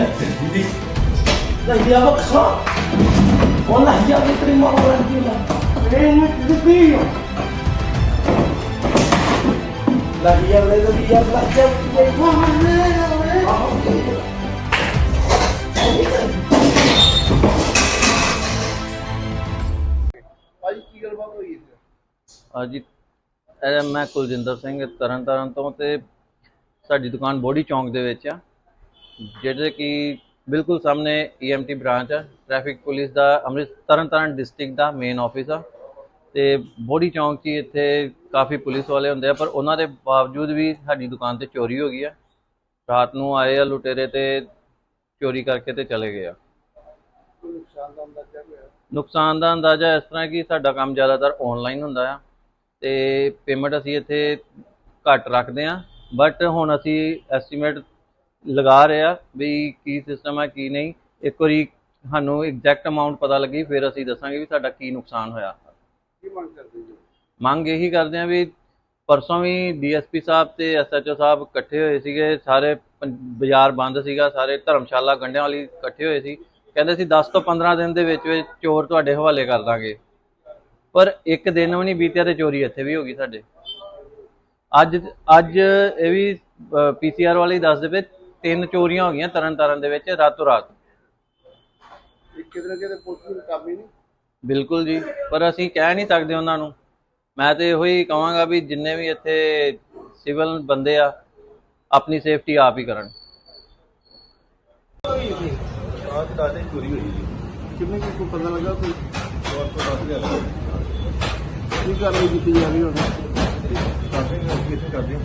Lagi apa kesok? Oh lagi apa terima orang gila? ਇਹ ਦਿੱਤੀ Lagi yang lain lagi yang belajar. ਭਾਜੀ ਕੀ ਗੱਲਬਾਤ ਹੋਈ ਇੱਥੇ ਹਾਂਜੀ ਇਹ ਮੈਂ ਕੁਲਜਿੰਦਰ ਸਿੰਘ ਤਰਨਤਾਰਨ ਤੋਂ ਤੇ ਸਾਡੀ ਦੁਕਾਨ ਬੋੜੀ ਚੌਂਕ ਦੇ ਵਿੱਚ ਆ ਜਿਹੜੇ ਕਿ ਬਿਲਕੁਲ ਸਾਹਮਣੇ ਈਐਮਟੀ ਬ੍ਰਾਂਚ ਆ ਟ੍ਰੈਫਿਕ ਪੁਲਿਸ ਦਾ, ਅੰਮ੍ਰਿਤ, ਤਰਨਤਾਰਨ ਡਿਸਟ੍ਰਿਕਟ ਦਾ ਮੇਨ ਆਫਿਸ ਆ। ਤੇ ਬੋੜੀ ਚੌਂਕ 'ਚ ਹੀ ਇੱਥੇ ਕਾਫੀ ਪੁਲਿਸ ਵਾਲੇ ਹੁੰਦੇ ਆ, ਪਰ ਉਹਨਾਂ ਦੇ ਬਾਵਜੂਦ ਵੀ ਸਾਡੀ ਦੁਕਾਨ ਤੇ ਚੋਰੀ ਹੋ ਗਈ ਆ। ਰਾਤ ਨੂੰ ਆਏ ਆ ਲੁਟੇਰੇ ਤੇ ਚੋਰੀ ਕਰਕੇ ਤੇ ਚਲੇ ਗਏ ਆ। ਨੁਕਸਾਨ ਦਾ ਅੰਦਾਜ਼ਾ ਨੁਕਸਾਨ ਦਾ ਅੰਦਾਜ਼ਾ ਇਸ ਤਰ੍ਹਾਂ ਕਿ ਸਾਡਾ ਕੰਮ ਜ਼ਿਆਦਾਤਰ ਆਨਲਾਈਨ ਹੁੰਦਾ ਆ ਤੇ ਪੇਮੈਂਟ ਅਸੀਂ ਇੱਥੇ ਘੱਟ ਰੱਖਦੇ ਆ ਬਟ ਹੁਣ ਅਸੀਂ ਐਸਟੀਮੇਟ ਲਗਾ ਰਹੇ ਵੀ ਕੀ ਸਿਸਟਮ ਹੈ ਕੀ ਨਹੀਂ। ਇੱਕ ਵਾਰੀ ਸਾਨੂੰ ਐਗਜ਼ੈਕਟ ਅਮਾਉਂਟ ਪਤਾ ਲੱਗੀ ਫਿਰ ਅਸੀਂ ਦੱਸਾਂਗੇ ਵੀ ਸਾਡਾ ਕੀ ਨੁਕਸਾਨ ਹੋਇਆ। ਕੀ ਮੰਗ ਕਰਦੇ ਜੀ? ਮੰਗ ਇਹੀ ਕਰਦੇ ਆ ਵੀ ਪਰਸੋਂ ਵੀ ਡੀਐਸਪੀ ਸਾਹਿਬ ਤੇ ਐਸਐਚਓ ਸਾਹਿਬ ਇਕੱਠੇ ਹੋਏ ਸੀਗੇ ਸਾਰੇ ਬਾਜ਼ਾਰ ਬੰਦ ਸੀਗਾ ਸਾਰੇ ਧਰਮਸ਼ਾਲਾ ਗੰਡਿਆਂ ਵਾਲੀ ਇਕੱਠੇ ਹੋਏ ਸੀ। ਕਹਿੰਦੇ ਸੀ 10 ਤੋਂ 15 ਦਿਨ ਦੇ ਵਿੱਚ ਵਿੱਚ ਚੋਰ ਤੁਹਾਡੇ ਹਵਾਲੇ ਕਰ ਦਾਂਗੇ। ਪਰ ਇੱਕ ਦਿਨ ਵੀ ਨਹੀਂ ਬੀਤਿਆ ਤੇ ਚੋਰੀ ਇੱਥੇ ਵੀ ਹੋ ਗਈ ਸਾਡੇ। ਅੱਜ ਅੱਜ ਇਹ ਵੀ ਪੀਸੀਆਰ ਵਾਲੇ ਦੱਸਦੇ ਪਏ ਤਿੰਨ ਚੋਰੀਆਂ ਹੋ ਗਈਆਂ ਤਰਨ ਤਾਰਨ ਦੇ ਵਿੱਚ ਰਾਤੋਂ ਰਾਤ। ਇਹ ਕਿਤੇ ਨਾ ਕਿਤੇ ਪੁਲਿਸ ਨੂੰ ਕਾਬੀ ਨਹੀਂ? ਬਿਲਕੁਲ ਜੀ ਪਰ ਅਸੀਂ ਕਹਿ ਨਹੀਂ ਸਕਦੇ ਉਹਨਾਂ ਨੂੰ। ਮੈਂ ਤੇ ਇਹੋ ਹੀ ਕਹਾਂਗਾ ਵੀ ਜਿੰਨੇ ਵੀ ਇੱਥੇ ਸਿਵਲ ਬੰਦੇ ਆ ਆਪਣੀ ਸੇਫਟੀ ਆਪ ਹੀ ਕਰਨ। ਆਜ ਦਾਦੇ ਚੋਰੀ ਹੋਈ ਜੀ? ਕਿੰਨੇ ਕੁ ਪਤਾ ਲੱਗਾ ਕੋਈ? 410 ਕੀ ਕਾਰਵਾਈ ਕੀਤੀ ਜਾ ਰਹੀ ਹੁਣ ਕਾਫੀ ਕਿਸ ਕਰਦੇ